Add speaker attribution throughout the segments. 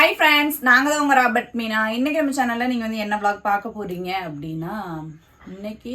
Speaker 1: Hi friends நாங்கள் தான் உங்கள் ராபர்ட் மீனா. இன்றைக்கி நம்ம சேனலில் நீங்கள் வந்து என்ன ப்ளாக் பார்க்க போகிறீங்க அப்படின்னா இன்னைக்கு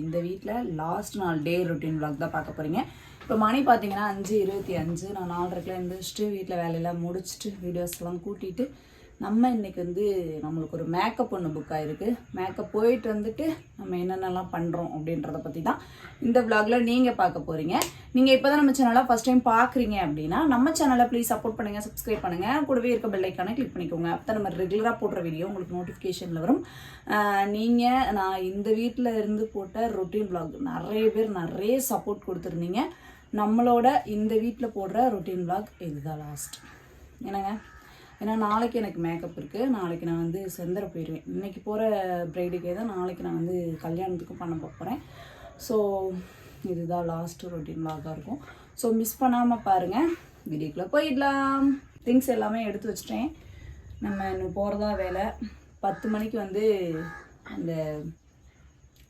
Speaker 1: இந்த வீட்டில் லாஸ்ட் நாள் டே ரொட்டீன் ப்ளாக் தான் பார்க்க போகிறீங்க இப்போ மணி பார்த்தீங்கன்னா அஞ்சு இருபத்தி அஞ்சு. நான் நாலரைக்குலாம் எழுந்திரிச்சிட்டு வீட்டில் வேலையெல்லாம் முடிச்சுட்டு வீடியோஸ்லாம் கூட்டிட்டு நம்ம இன்றைக்கி வந்து நம்மளுக்கு ஒரு மேக்கப் ஒன்று புக் இருக்குது மேக்கப் போயிட்டு வந்துட்டு நம்ம என்னென்னலாம் பண்ணுறோம் அப்படின்றத பற்றி தான் இந்த vlogல நீங்கள் பார்க்க போகிறீங்க நீங்கள் இப்போ தான் நம்ம சேனலாக ஃபஸ்ட் டைம் பார்க்குறீங்க அப்படின்னா நம்ம சேனலை ப்ளீஸ் சப்போர்ட் பண்ணுங்கள் சப்ஸ்கிரைப் பண்ணுங்கள் கூடவே இருக்க பெல்லைக்கான கிளிக் பண்ணிக்கோங்க. அப்போ நம்ம ரெகுலராக போடுற வீடியோ உங்களுக்கு நோட்டிஃபிகேஷனில் வரும். நீங்கள் நான் இந்த வீட்டில் இருந்து போட்ட ரொட்டீன் vlog நிறைய பேர் நிறைய சப்போர்ட் கொடுத்துருந்தீங்க. நம்மளோட இந்த வீட்டில் போடுற ரொட்டீன் vlog இதுதான் லாஸ்ட் என்னங்க? ஏன்னா நாளைக்கு எனக்கு மேக்கப் இருக்குது நாளைக்கு நான் வந்து செந்தர போயிடுவேன் இன்னைக்கு போகிற ப்ரைடுக்கே தான் நாளைக்கு நான் வந்து கல்யாணத்துக்கும் பண்ண போகிறேன் ஸோ இதுதான் லாஸ்ட் ரொட்டீன் vlog-ஆ இருக்கும். ஸோ மிஸ் பண்ணாமல் பாருங்கள் வீடியோக்குள்ளே போயிடலாம். திங்ஸ் எல்லாமே எடுத்து வச்சிட்டேன். நம்ம இன்னும் போகிறதா வேலை. பத்து மணிக்கு வந்து அந்த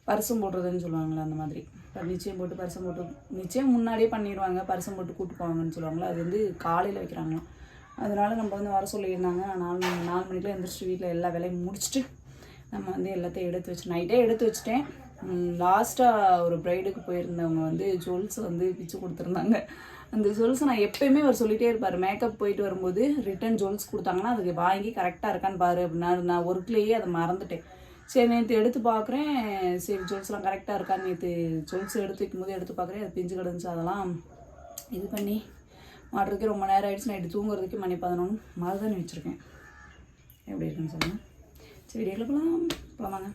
Speaker 1: பரிசம் போடுறதுன்னு சொல்லுவாங்களே அந்த மாதிரி. இப்போ நிச்சயம் போட்டு பரிசம் போட்டு நிச்சயம் முன்னாடியே பண்ணிடுவாங்க. பரிசம் போட்டு கூப்பிட்டு போவாங்கன்னு சொல்லுவாங்களே அது வந்து காலையில் வைக்கிறாங்களாம். அதனால் நம்ம வந்து வர சொல்லியிருந்தாங்க. நான் நாலு நாலு மணிக்கெலாம் எழுந்திரிச்சிட்டு வீட்டில் எல்லா வேலையும் முடிச்சுட்டு நம்ம வந்து எல்லாத்தையும் எடுத்து வச்சு நைட்டே எடுத்து வச்சுட்டேன். லாஸ்ட்டாக ஒரு ப்ரைடுக்கு போயிருந்தவங்க வந்து ஜுவல்ஸ் வந்து பிச்சு கொடுத்துருந்தாங்க. அந்த ஜுவல்ஸ் நான் எப்பயுமே அவர் சொல்லிட்டே இருப்பார். மேக்கப் போயிட்டு வரும்போது ரிட்டன் ஜுவல்ஸ் கொடுத்தாங்கன்னா அதுக்கு வாங்கி கரெக்டாக இருக்கான்னு பாரு அப்படின்னா நான் ஒர்க்லேயே அதை மறந்துட்டேன். சரி நேற்று எடுத்து பார்க்குறேன் சரி ஜுவல்ஸ்லாம் கரெக்டாக இருக்கான்னு நேற்று ஜுவல்ஸ் எடுத்து வைக்கும் போது எடுத்து பார்க்குறேன் அது பிஞ்சு கிடந்துச்சு அதெல்லாம் இது பண்ணி மாட்டுறதுக்கே ரொம்ப நேரம் ஆயிடுச்சு. நைட்டு தூங்குறதுக்கு மணி பதினொன்று மருதாணி வச்சுருக்கேன் எப்படி இருக்குன்னு சொல்லுங்கள் சரி வீடியோவில் போகலாம் போகலாமாங்க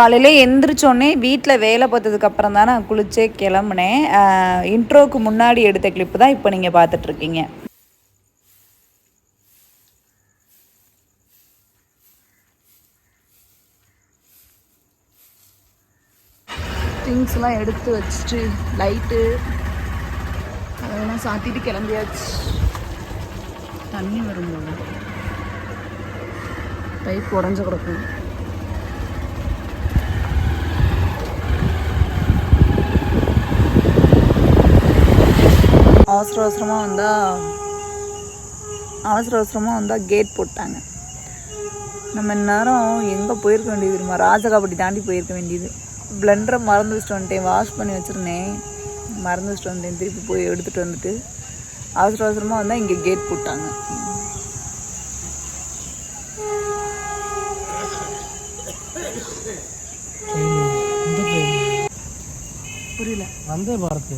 Speaker 1: காலையில் எந்திரிச்சோடனே வீட்டில் வேலை பார்த்ததுக்கப்புறம் தான் நான் குளிச்சே கிளம்புனேன் இன்ட்ரோக்கு முன்னாடி எடுத்த கிளிப்பு தான் இப்போ நீங்கள் பார்த்துட்ருக்கீங்க. திங்ஸ்லாம் எடுத்து வச்சுட்டு லைட்டு அதெல்லாம் சாத்திட்டு கிளம்பியாச்சு. தண்ணி வரும்போது. பைப் உடஞ்சு கிடக்கும். அவசர அவசரமாக வந்தால் அவசர அவசரமாக வந்தால் கேட் போட்டாங்க. நம்ம இந்நேரம் எங்கே போயிருக்க வேண்டியது தெரியுமா? ராஜகாப்பட்டி தாண்டி போயிருக்க வேண்டியது. பிளெண்டரை மறந்து வச்சுட்டு வந்துட்டேன். வாஷ் பண்ணி வச்சுருந்தேன். மறந்து வச்சுட்டு வந்தேன் திருப்பி போய் எடுத்துகிட்டு வந்துட்டு அவசர அவசரமாக வந்தால் இங்கே கேட் போட்டாங்க. புரியல.
Speaker 2: வந்தே பாரத்.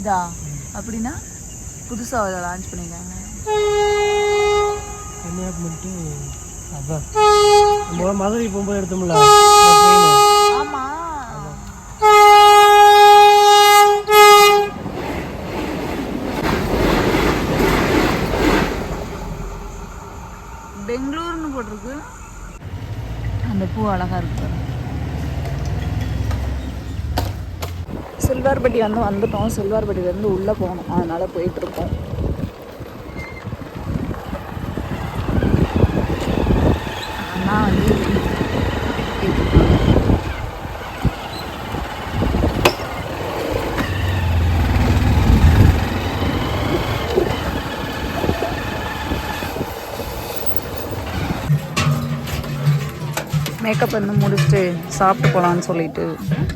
Speaker 1: இதா? அப்படின்னா புதுசாக அதை லான்ச் பண்ணியிருக்காங்க
Speaker 2: கன்னியாகுமரி டு அதான். மதுரை போகும்போது எடுத்தோம்ல
Speaker 1: சில்வார்பட்டி வந்து வந்துட்டோம். சில்வார்பட்டியிலேருந்து உள்ளே போகணும். அதனால போயிட்டுருக்கோம். அண்ணா வந்து மேக்கப் வந்து முடிச்சுட்டு சாப்பிட்டு போகலான்னு சொல்லிட்டு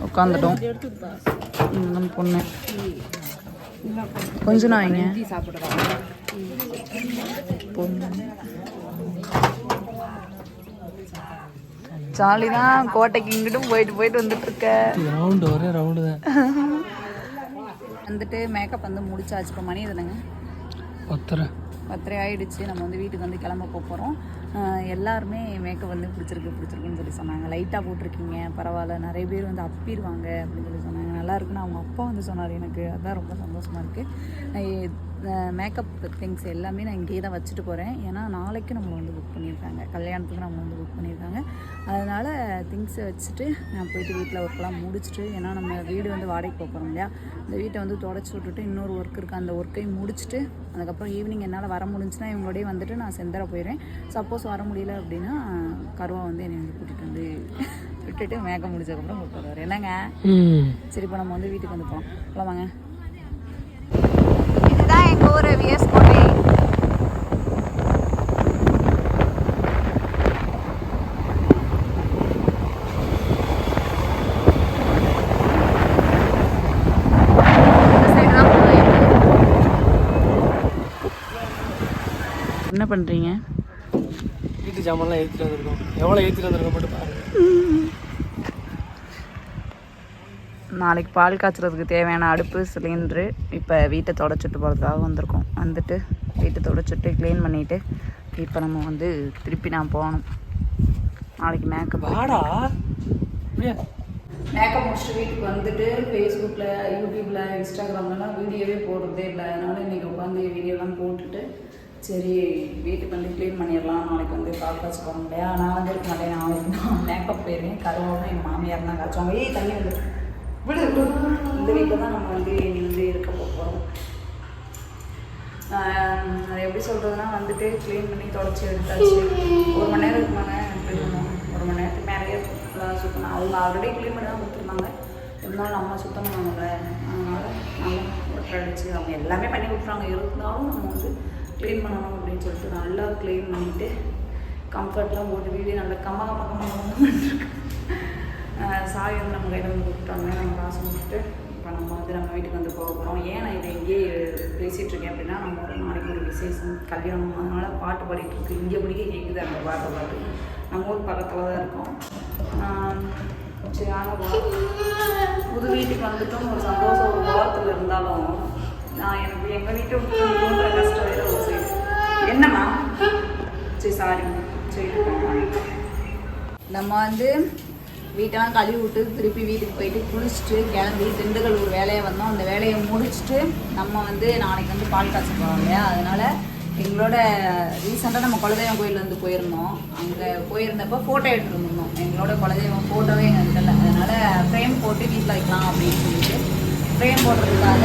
Speaker 1: உட்காந்துட்டோம் நம்ம பொண்ணு. கொஞ்சம் நான் வைங்க ஜாலி தான் கோட்டைக்கு இங்கிட்டும் போயிட்டு போயிட்டு வந்துட்டு இருக்க
Speaker 2: ரவுண்டு ஒரே ரவுண்டு தான்.
Speaker 1: வந்துட்டு மேக்கப் வந்து முடிச்சாச்சு. இப்போ மணி எதுனுங்க
Speaker 2: பத்தரை.
Speaker 1: பத்தரை ஆயிடுச்சு. நம்ம வந்து வீட்டுக்கு வந்து கிளம்ப போக போகிறோம் எல்லாருமே மேக்கப் வந்து பிடிச்சிருக்கு பிடிச்சிருக்குன்னு சொல்லி சொன்னாங்க. லைட்டாக போட்டிருக்கீங்க பரவாயில்ல. நிறைய பேர் வந்து அப்பிடுவாங்க அப்படின்னு சொல்லி சொன்னாங்க. நல்லா இருக்குன்னு அவங்க அப்பா வந்து சொன்னார். எனக்கு அதுதான் ரொம்ப சந்தோஷமாக இருக்குது மேக்கப் திங்ஸ் எல்லாமே நான் இங்கேயே தான் வச்சுட்டு போகிறேன் ஏன்னா நாளைக்கு நம்ம வந்து புக் பண்ணியிருக்காங்க. கல்யாணத்துக்கு நம்ம வந்து புக் பண்ணியிருக்காங்க. அதனால் திங்ஸை வச்சுட்டு நான் போயிட்டு வீட்டில் ஒர்க்கெலாம் முடிச்சுட்டு ஏன்னா நம்ம வீடு வந்து வாடகைக்கு போகிறோம் இல்லையா? இந்த வீட்டை வந்து தொடச்சி விட்டுட்டு இன்னொரு ஒர்க் இருக்குது அந்த ஒர்க்கையும் முடிச்சுட்டு அதுக்கப்புறம் ஈவினிங் என்னால் வர முடிஞ்சுன்னா இவங்களோடய வந்துட்டு நான் செந்தர போயிடுறேன். சப்போஸ் வர முடியல அப்படின்னா கருவா வந்து என்னை வந்து கூட்டிகிட்டு வந்து விட்டுட்டு மேக்கப் முடிச்சதுக்கப்புறம் கூப்பிட்டு வருவார். என்னங்க?
Speaker 2: ம்.
Speaker 1: சரி இப்போ நம்ம வந்து வீட்டுக்கு வந்து போகலாம் போகலாம் வாங்க. இதுதான் எங்கள் ஊர் விஎஸ் கோட்டை. என்ன பண்ணுறீங்க
Speaker 2: வீட்டு ஜாமான்லாம் ஏற்றிட்டு வந்திருக்கோம். எவ்வளோ ஏற்றிட்டு வந்திருக்கோம் மட்டும் பாருங்க.
Speaker 1: நாளைக்கு பால் காய்ச்சறதுக்கு தேவையான அடுப்பு சிலிண்ட்ரு இப்போ வீட்டை தொடச்சிட்டு போகிறதுக்காக வந்திருக்கோம். வந்துட்டு வீட்டை தொடச்சிட்டு க்ளீன் பண்ணிவிட்டு இப்போ நம்ம வந்து திருப்பி நான் போகணும். நாளைக்கு மேக்கப்.
Speaker 2: வாடா.
Speaker 1: மேக்கப் முடிச்சுட்டு வீட்டுக்கு வந்துட்டு ஃபேஸ்புக்கில் யூடியூப்பில் இன்ஸ்டாகிராம்லலாம் வீடியோவே போடுறதே இல்லை. அதனால இன்றைக்கி உட்காந்து வீடியோலாம் போட்டுட்டு சரி வீட்டுக்கு வந்து க்ளீன் பண்ணிடலாம். நாளைக்கு வந்து பால் காய்ச்ச போகிறோம் இல்லையா? நான் வந்து இருக்க மாட்டேன் நாளைக்கு நான் மேக்கப் போயிருவேன் கருவாவும் எங்கள் மாமியார் தான் காய்ச்சுவாங்க. ஏய் தண்ணி வந்து விடு இந்த வீட்டில் தான் நம்ம வந்து இனி வந்து இருக்க போகிறோம் அது எப்படி சொல்கிறதுனா வந்துட்டு க்ளீன் பண்ணி தொடச்சி எடுத்தாச்சு. ஒரு மணி நேரம் இருக்குமாங்க? ஒரு மணி நேரத்துக்கு மேலேயே சுத்தம் சுத்தணும். அவங்க ஆல்ரெடி க்ளீன் பண்ணி தான் கொடுத்துருந்தாங்க. இருந்தாலும் நம்ம சுத்தம் பண்ணுவாங்க அதனால் நம்ம ஒட்டை அடிச்சு அவங்க எல்லாமே பண்ணி கொடுத்துருவாங்க இருந்தாலும் நம்ம வந்து க்ளீன் பண்ணணும் அப்படின்னு சொல்லிட்டு நல்லா க்ளீன் பண்ணிவிட்டு கம்ஃபர்ட்லாம் போட்டு வீடு நல்லா கம்ம கம்ம கம்ம கம்ம சாய் வந்து நம்ம கையில் வந்து கொடுத்துட்டாங்க நம்ம காசு கொடுத்துட்டு இப்போ நம்ம வந்து நம்ம வீட்டுக்கு வந்து போக போகிறோம் ஏன் நான் இதை இங்கேயே பேசிகிட்டு இருக்கேன் அப்படின்னா நம்ம ஒரு நாளைக்கு ஒரு விசேஷம் கல்யாணம் அதனால் பாட்டு பாடிட்டு இருக்கு. இங்கே பிடிக்க கேட்குது அந்த பாட்டு பாட்டு. நம்ம ஊர் பக்கத்தில் தான் இருக்கோம். சரி ஆனால் புது வீட்டுக்கு வந்துட்டும் ஒரு சந்தோஷம் ஒரு வாரத்தில் இருந்தாலும் நான் எனக்கு எங்கள் வீட்டை விட்டு கஷ்டம் வேறு ஒரு என்னம்மா சரி சாரிங்க சரி நம்ம வந்து வீட்டெல்லாம் கழுவி விட்டு திருப்பி வீட்டுக்கு போயிட்டு குளிச்சுட்டு கிளம்பி திண்டுக்கல் ஒரு வேலையை வந்தோம். அந்த வேலையை முடிச்சுட்டு நம்ம வந்து நாளைக்கு வந்து பால் காய்ச்ச போகிறோம் இல்லையா? அதனால் எங்களோட ரீசெண்டாக நம்ம குலதெய்வம் கோயில் வந்து போயிருந்தோம். அங்கே போயிருந்தப்போ ஃபோட்டோ எடுத்துருந்தோம். எங்களோட குலதெய்வம் ஃபோட்டோவே எங்களுக்கு இல்லை. அதனால் ஃப்ரேம் போட்டு வீட்டில் வைக்கலாம் அப்படின்னு சொல்லிட்டு ஃப்ரேம் போடுறதுக்காக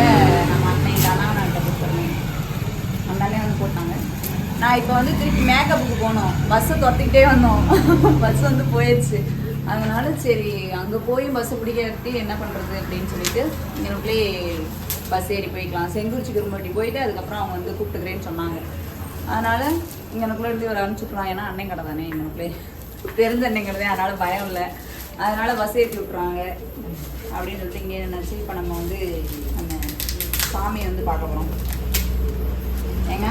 Speaker 1: நம்ம அண்ணன் தனாவன்ட்ட கொடுத்துருந்தேன். அந்த வந்து போட்டாங்க. நான் இப்போ வந்து திருப்பி மேக்கப்புக்கு போனோம். பஸ்ஸை துரத்திக்கிட்டே வந்தோம். பஸ் வந்து போயிடுச்சு அதனால சரி அங்கே போய் பஸ் பிடிக்கிறதுக்கு என்ன பண்ணுறது அப்படின்னு சொல்லிட்டு இங்கனுக்குள்ளே பஸ் ஏறி போய்க்கலாம். செங்குறிச்சி குரும்பட்டி போயிட்டு அதுக்கப்புறம் அவங்க வந்து கூப்பிட்டுக்கிறேன்னு சொன்னாங்க. அதனால் எங்களுக்குள்ளே இருந்து ஒரு அனுப்பிச்சுட்ருவாங்க ஏன்னா அண்ணன் கடை தானே இங்கனுக்குள்ளே தெரிஞ்ச அண்ணன் கடை தான் அதனால் பயம் இல்லை. அதனால் பஸ் ஏற்றி விட்றாங்க அப்படின்னு சொல்லிட்டு இங்கே நினச்சி இப்போ நம்ம வந்து நம்ம சாமியை வந்து பார்க்க போகிறோம் ஏங்க?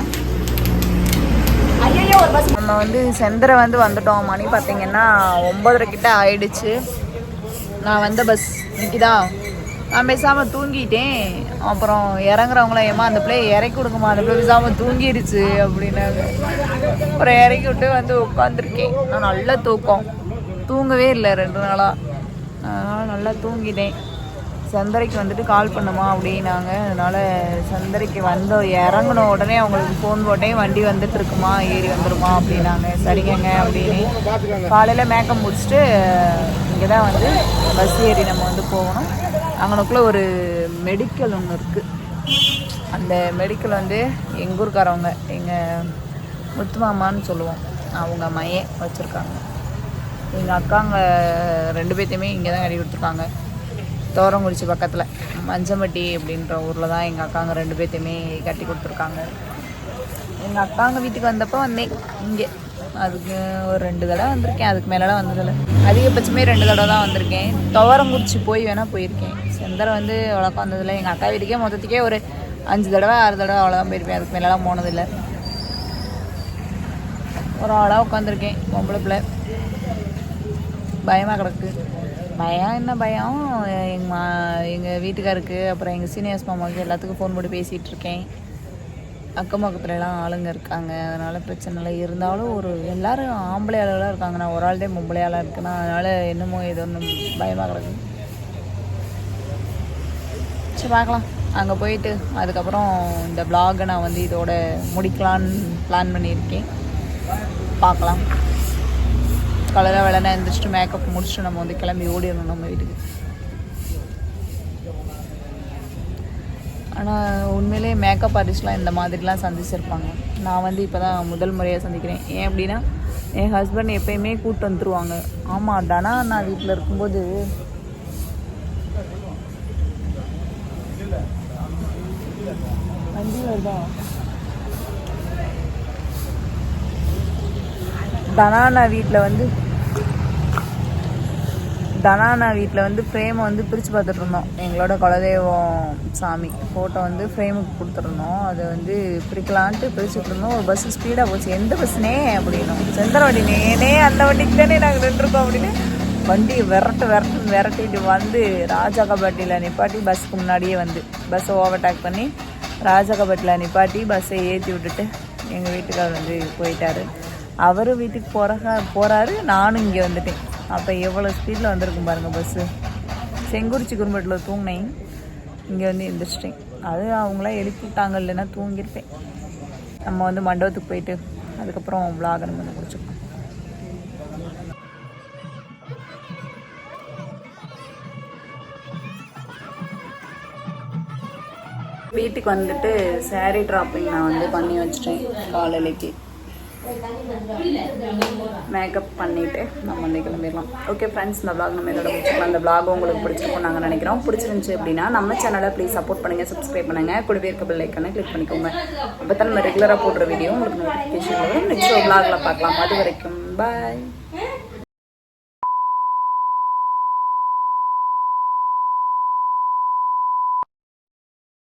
Speaker 1: நம்ம வந்து செந்தரை வந்து வந்துட்டோம். மணி பார்த்தீங்கன்னா ஒம்பதரை கிட்ட ஆயிடுச்சு. நான் வந்த பஸ் நிற்கிதா நான் பேசாமல் தூங்கிட்டேன். அப்புறம் இறங்குறவங்களாம் ஏமா அந்த பிள்ளைய இறக்கி விடுங்கம்மா அந்த பிள்ளை பேசாமல் தூங்கிடுச்சு அப்படின்னாங்க. அப்புறம் இறக்கி விட்டு வந்து உட்காந்துருக்கேன் நான் நல்லா தூக்கம். தூங்கவே இல்லை ரெண்டு நாளாக அதனால் நல்லா தூங்கிட்டேன். சந்தரைக்கு வந்துட்டு கால் பண்ணுமா அப்படின்னாங்க. அதனால் சந்தரைக்கு வந்து இறங்கின உடனே அவங்களுக்கு ஃபோன் போட்டேன். வண்டி வந்துட்டு இருக்குமா ஏறி வந்துருமா? அப்படின்னாங்க. சரிங்கங்க அப்படின்னு காலையில் மேக்கப் முடிச்சுட்டு இங்கே தான் வந்து பஸ் ஏறி நம்ம வந்து போகணும். அங்கனக்குள்ளே ஒரு மெடிக்கல் ஒன்று இருக்குது அந்த மெடிக்கல் வந்து எங்கள் ஊருக்காரவங்க எங்கள் முத்துமாமான்னு சொல்லுவோம். அவங்க மையே வச்சுருக்காங்க. எங்கள் அக்காங்க ரெண்டு பேர்த்தையுமே இங்கே தான் கட்டி கொடுத்துருக்காங்க. தோரங்குறிச்சி பக்கத்தில். மஞ்சம்பட்டி அப்படின்ற ஊரில் தான் எங்கள் அக்காங்க ரெண்டு பேர்த்தையுமே கட்டி கொடுத்துருக்காங்க. எங்கள் அக்காங்க வீட்டுக்கு வந்தப்போ வந்தேன். இங்கே. அதுக்கு ஒரு ரெண்டு தடவை வந்திருக்கேன். அதுக்கு மேலெலாம் வந்ததில்லை. அதிகபட்சமே ரெண்டு தடவை தான் வந்திருக்கேன் துவரங்குறிச்சி போய் வேணால் போயிருக்கேன். செந்தரை வந்து அவ்வளோக்கா வந்ததில்லை. எங்கள் அக்கா வீட்டுக்கே மொத்தத்துக்கே ஒரு அஞ்சு தடவை ஆறு தடவை அவ்வளோதான் போயிருப்பேன். அதுக்கு மேலெலாம் போனதில்லை. ஒரு ஆளாக உட்காந்துருக்கேன். பொம்பளை பிள்ளை. பயமாக கிடக்கு. பயம் என்ன பயம்? எங்கள் மா எங்கள் வீட்டுக்காருக்கு அப்புறம் எங்கள் சீனியர்ஸ் மாமாவுக்கு எல்லாத்துக்கும் ஃபோன் போட்டு பேசிகிட்டு இருக்கேன் அக்கம் பக்கத்துலலாம் ஆளுங்க இருக்காங்க. அதனால் பிரச்சனை இல்லை. இருந்தாலும் ஒரு எல்லாரும் ஆம்பளை ஆளுகளாக இருக்காங்க நான் ஒரு ஆள் தான் பொம்பளை ஆளாக இருக்குன்னா அதனால் என்னமோ ஏதோ ஒன்று பயமாக கிடக்கு சரி பார்க்கலாம் அங்கே போயிட்டு அதுக்கப்புறம் இந்த vlog-அ நான் வந்து இதோட முடிக்கலான்னு பிளான் பண்ணியிருக்கேன். பார்க்கலாம் கலராக வேலைனா எழுந்திரிச்சிட்டு மேக்கப் முடிச்சுட்டு நம்ம வந்து கிளம்பி ஓடிடணும் நம்ம வீட்டுக்கு ஆனால் உண்மையிலே மேக்கப் ஆர்டிஸ்ட்லாம் இந்த மாதிரிலாம் சந்திச்சிருப்பாங்க நான் வந்து இப்போ தான் முதல் முறையாக சந்திக்கிறேன் ஏன் அப்படின்னா என் ஹஸ்பண்ட் எப்பயுமே கூப்பிட்டு வந்துருவாங்க ஆமாம் டனா நான் வீட்டில் இருக்கும்போது வண்டி வருதா தனானா வீட்டில் வந்து தனானா வீட்டில் வந்து ஃப்ரேமை வந்து பிரித்து பார்த்துட்டு இருந்தோம் எங்களோட குலதெய்வம் சாமி. ஃபோட்டோ வந்து ஃப்ரேமுக்கு கொடுத்துருந்தோம் அதை வந்து பிரிக்கலான்ட்டு பிரிச்சுட்டு இருந்தோம் ஒரு பஸ்ஸு ஸ்பீடாக போச்சு. எந்த பஸ்னே அப்படின்னும் செந்தர வண்டி நேனே அந்த வண்டிக்கு தானே நாங்கள் நின்றுருக்கோம் அப்படின்னு. வண்டி விரட்டு விரட்டு விரட்டிட்டு வந்து ராஜாகப்பட்டியில் நிப்பாட்டி பஸ்ஸுக்கு முன்னாடியே வந்து. பஸ்ஸை ஓவர்டேக் பண்ணி ராஜாகப்பட்டியில் நிப்பாட்டி பஸ்ஸை ஏற்றி விட்டுட்டு எங்கள் வீட்டுக்கார் வந்து போயிட்டாரு. அவர் வீட்டுக்கு போகிறக போகிறாரு நானும் இங்கே வந்துட்டேன். அப்போ எவ்வளோ ஸ்பீடில் வந்திருக்கும் பாருங்கள் பஸ்ஸு செங்குறிச்சி குறும்பட்டில் தூங்கினேன். இங்கே வந்து எந்திரிச்சிட்டேன். அது அவங்களாம் எழுப்பிட்டாங்க இல்லைன்னா தூங்கியிருப்பேன். நம்ம வந்து மண்டபத்துக்கு போயிட்டு அதுக்கப்புறம் விளாகரம் நம்ம வந்து வீட்டுக்கு வந்துட்டு சாரீ ட்ராப்பிங் நான் வந்து பண்ணி வச்சிட்டேன் காலையிலைக்கு. மேக்கப் பண்ணிவிட்டு நம்ம வந்து கிளம்பிடலாம். ஓகே ஃப்ரெண்ட்ஸ் இந்த vlog நம்ம இதோட முடிச்சுக்கலாம். அந்த vlog உங்களுக்கு பிடிச்சிருக்கும் நாங்கள் நினைக்கிறோம். பிடிச்சிருந்துச்சி அப்படின்னா நம்ம சேனலை ப்ளீஸ் சப்போர்ட் பண்ணுங்கள் சப்ஸ்கிரைப் பண்ணுங்கள் கூடவே இருக்க பெல் கிளிக் பண்ணிக்கோங்க. அப்போ தான் நம்ம ரெகுலராக போடுற வீடியோ உங்களுக்கு நோட்டிஃபிகேஷன் வரும். நெக்ஸ்ட் vlogல பார்க்கலாம். அது வரைக்கும் பாய்